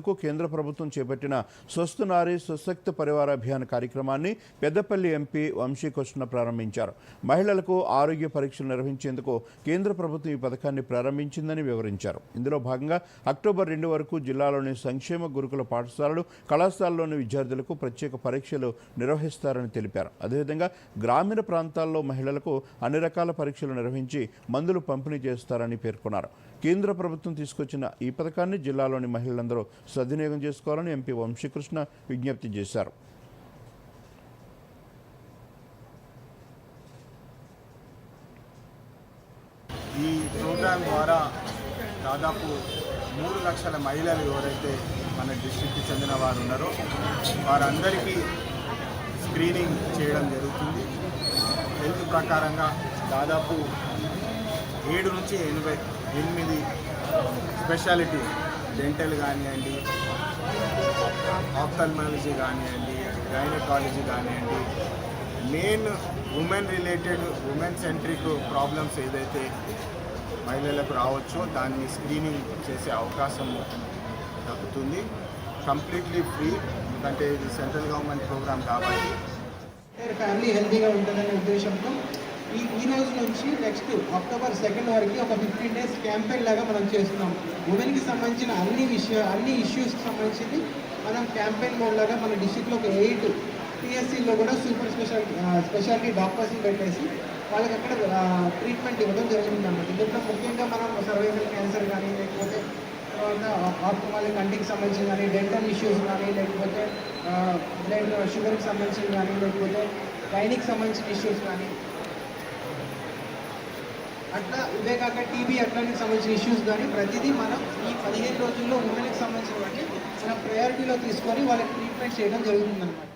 కు కేంద్ర ప్రభుత్వం చేపట్టిన స్వస్థ నారీ స్వశక్త పరివార అభియాన్ కార్యక్రమాన్ని పెద్దపల్లి ఎంపీ వంశీకృష్ణ ప్రారంభించారు. మహిళలకు ఆరోగ్య పరీక్షలు నిర్వహించేందుకు కేంద్ర ప్రభుత్వం ఈ పథకాన్ని ప్రారంభించిందని వివరించారు. ఇందులో భాగంగా అక్టోబర్ రెండు వరకు జిల్లాలోని సంక్షేమ గురుకుల పాఠశాలలు కళాశాలలోని విద్యార్థులకు ప్రత్యేక పరీక్షలు నిర్వహిస్తారని తెలిపారు. అదేవిధంగా గ్రామీణ ప్రాంతాల్లో మహిళలకు అన్ని రకాల పరీక్షలు నిర్వహించి మందులు పంపిణీ చేస్తారని పేర్కొన్నారు. కేంద్ర ప్రభుత్వం తీసుకొచ్చిన ఈ పథకాన్ని జిల్లాలోని మహిళలందరూ సద్వినియోగం చేసుకోవాలని ఎంపీ వంశీకృష్ణ విజ్ఞప్తి చేశారు. ఈ ప్రోగ్రాం ద్వారా దాదాపు మూడు లక్షల మహిళలు ఎవరైతే మన డిస్టిక్కి చెందిన వారు ఉన్నారో వారందరికీ స్క్రీనింగ్ చేయడం జరుగుతుంది. హెల్త్ ప్రకారంగా దాదాపు ఏడు నుంచి ఎనభై ఎనిమిది స్పెషాలిటీ డెంటల్ కానివ్వండి ఆప్థల్మాలజీ కానివ్వండి గైనకాలజీ కానివ్వండి main women related women centric problems ఏదైతే మహిళలకు రావచ్చో దాన్ని స్క్రీనింగ్ చేసే అవకాశం దక్కుతుంది. కంప్లీట్లీ ఫ్రీ ఎందుకంటే ఇది సెంట్రల్ గవర్నమెంట్ ప్రోగ్రామ్ కాబట్టి. ఫ్యామిలీ హెల్తీగా ఉంటుందనే ఉద్దేశంతో ఈ ఈ రోజు నుంచి నెక్స్ట్ అక్టోబర్ సెకండ్ వరకు ఒక ఫిఫ్టీన్ డేస్ క్యాంపెయిన్ లాగా మనం చేస్తున్నాం. ఉమెన్కి సంబంధించిన అన్ని విషయ అన్ని ఇష్యూస్కి సంబంధించింది మనం క్యాంపెయిన్ మోడ్ లాగా మన డిస్టిక్లో ఒక ఎయిట్ పిఎస్సిలో కూడా సూపర్ స్పెషాలిటీ స్పెషాలిటీ డాక్టర్స్ని పెట్టేసి వాళ్ళకి అక్కడ ట్రీట్మెంట్ ఇవ్వడం జరుగుతుంది అన్నమాట ఇందులో ముఖ్యంగా మనం సర్వైవల్ క్యాన్సర్ కానీ లేకపోతే తర్వాత ఆప్టమాలి కంటికి సంబంధించిన కానీ డెంటల్ ఇష్యూస్ కానీ లేకపోతే బ్లడ్ షుగర్కి సంబంధించిన కానీ లేకపోతే గైనిక్ సంబంధించిన ఇష్యూస్ కానీ అట్లా ఇవే కాక టీబీ అట్లాంటికి సంబంధించిన ఇష్యూస్ కానీ ప్రతిదీ మనం ఈ పదిహేను రోజుల్లో ఉమెన్కి సంబంధించినవన్నీ మనం ప్రయారిటీలో తీసుకొని వాళ్ళకి ట్రీట్మెంట్ చేయడం జరుగుతుందన్నమాట.